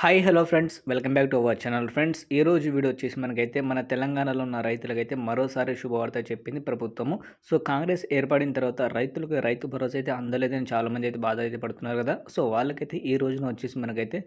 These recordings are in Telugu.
Hi hello friends welcome back to our channel friends ఈ రోజు వీడియో వచ్చేసి మనకైతే మన తెలంగాణలో ఉన్న రైతులకైతే మరోసారి శుభవార్త చెప్పింది ప్రభుత్వము. సో కాంగ్రెస్ ఏర్పడిన తర్వాత రైతులకు రైతు భరోసా అయితే అందలేదని చాలామంది అయితే బాధ అయితే పడుతున్నారు కదా. సో వాళ్ళకైతే ఈ రోజున వచ్చేసి మనకైతే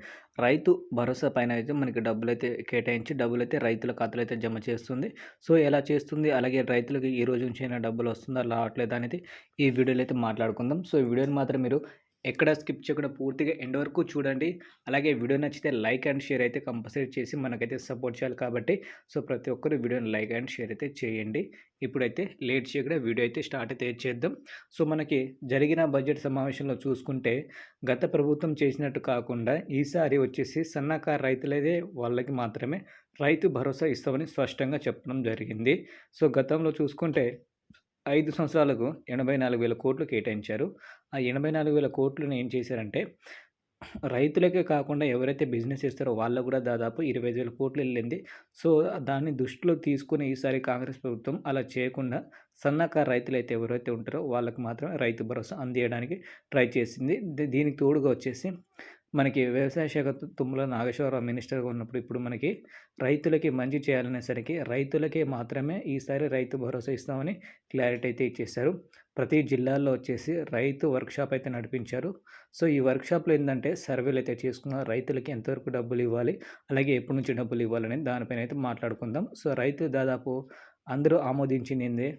రైతు భరోసా పైన అయితే మనకి డబ్బులు అయితే కేటాయించి డబ్బులు అయితే రైతుల ఖాతాలు అయితే జమ చేస్తుంది. సో ఎలా చేస్తుంది? అలాగే రైతులకు ఈ రోజు నుంచి అయినా డబ్బులు వస్తుందా? రావట్లేదా అనేది ఈ వీడియోలో అయితే మాట్లాడుకుందాం. సో ఈ వీడియోని మాత్రం మీరు ఎక్కడ స్కిప్ చేయకుండా పూర్తిగా ఎండ్ వరకు చూడండి. అలాగే వీడియో నచ్చితే లైక్ అండ్ షేర్ అయితే కంపల్సరీ చేసి మనకైతే సపోర్ట్ చేయాలి కాబట్టి సో ప్రతి ఒక్కరు వీడియోని లైక్ అండ్ షేర్ అయితే చేయండి. ఇప్పుడైతే లేట్ చేయకుండా వీడియో అయితే స్టార్ట్ అయితే చేద్దాం. సో మనకి జరిగిన బడ్జెట్ సమావేశంలో చూసుకుంటే గత ప్రభుత్వం చేసినట్టు కాకుండా ఈసారి వచ్చేసి సన్నకారు రైతులైతే వాళ్ళకి మాత్రమే రైతు భరోసా ఇస్తామని స్పష్టంగా చెప్పడం జరిగింది. సో గతంలో చూసుకుంటే ఐదు సంవత్సరాలకు ఎనభై నాలుగు వేల కోట్లు కేటాయించారు. ఆ ఎనభై నాలుగు వేల కోట్లను ఏం చేశారంటే రైతులకే కాకుండా ఎవరైతే బిజినెస్ చేస్తారో వాళ్ళకు కూడా దాదాపు ఇరవై ఐదు వేల కోట్లు వెళ్ళింది. సో దాన్ని దృష్టిలో తీసుకుని ఈసారి కాంగ్రెస్ ప్రభుత్వం అలా చేయకుండా సన్నకారు రైతులు అయితే ఎవరైతే ఉంటారో వాళ్ళకు మాత్రమే రైతు భరోసా అందియడానికి ట్రై చేసింది. దీనికి తోడుగా వచ్చేసి మనకి వ్యవసాయ శాఖ తుమ్మల నాగేశ్వరరావు మినిస్టర్గా ఉన్నప్పుడు ఇప్పుడు మనకి రైతులకి మంచి చేయాలనేసరికి రైతులకే మాత్రమే ఈసారి రైతు భరోసా ఇస్తామని క్లారిటీ అయితే ఇచ్చేశారు. ప్రతి జిల్లాల్లో వచ్చేసి రైతు వర్క్షాప్ అయితే నడిపించారు. సో ఈ వర్క్షాప్లో ఏంటంటే సర్వేలు అయితే చేసుకున్న రైతులకి ఎంతవరకు డబ్బులు ఇవ్వాలి అలాగే ఎప్పటి నుంచి డబ్బులు ఇవ్వాలని దానిపైన అయితే మాట్లాడుకుందాం. సో రైతు దాదాపు అందరూ ఆమోదించింది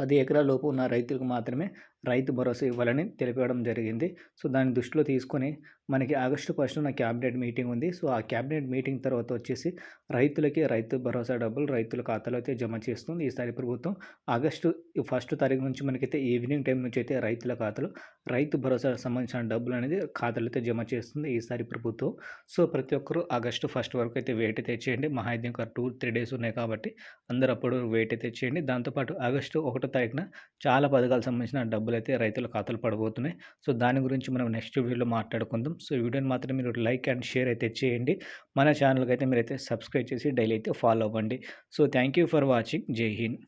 పది ఎకరాల లోపు ఉన్న రైతులకు మాత్రమే రైతు భరోసా ఇవ్వాలని తెలిపడం జరిగింది. సో దాన్ని దృష్టిలో తీసుకొని మనకి ఆగస్టు ఫస్ట్ నా క్యాబినెట్ మీటింగ్ ఉంది. సో ఆ క్యాబినెట్ మీటింగ్ తర్వాత వచ్చేసి రైతులకి రైతు భరోసా డబ్బులు రైతుల ఖాతాలో అయితే జమ చేస్తుంది. ఈసారి ప్రభుత్వం ఆగస్టు ఫస్ట్ తారీఖు నుంచి మనకైతే ఈవినింగ్ టైం నుంచి అయితే రైతుల ఖాతాలో రైతు భరోసా సంబంధించిన డబ్బులు అనేది ఖాతాలో అయితే జమ చేస్తుంది ఈసారి ప్రభుత్వం. సో ప్రతి ఒక్కరూ ఆగస్టు ఫస్ట్ వరకు అయితే వెయిట్ అయితే చేయండి. మహా ఒక టూ త్రీ డేస్ ఉన్నాయి కాబట్టి అందరూ అప్పుడు వెయిట్ అయితే చేయండి. దాంతోపాటు ఆగస్టు ఒకటో తారీఖున చాలా పథకాలకు సంబంధించిన డబ్బులు డబ్బులు అయితే రైతుల ఖాతాలు పడబోతున్నాయి. సో దాని గురించి మనం నెక్స్ట్ వీడియోలో మాట్లాడుకుందాం. సో వీడియోని మాత్రం మీరు లైక్ అండ్ షేర్ అయితే చేయండి. మన ఛానల్కి అయితే మీరైతే సబ్స్క్రైబ్ చేసి డైలీ అయితే ఫాలో అవ్వండి. So thank you for watching. Jai Hind.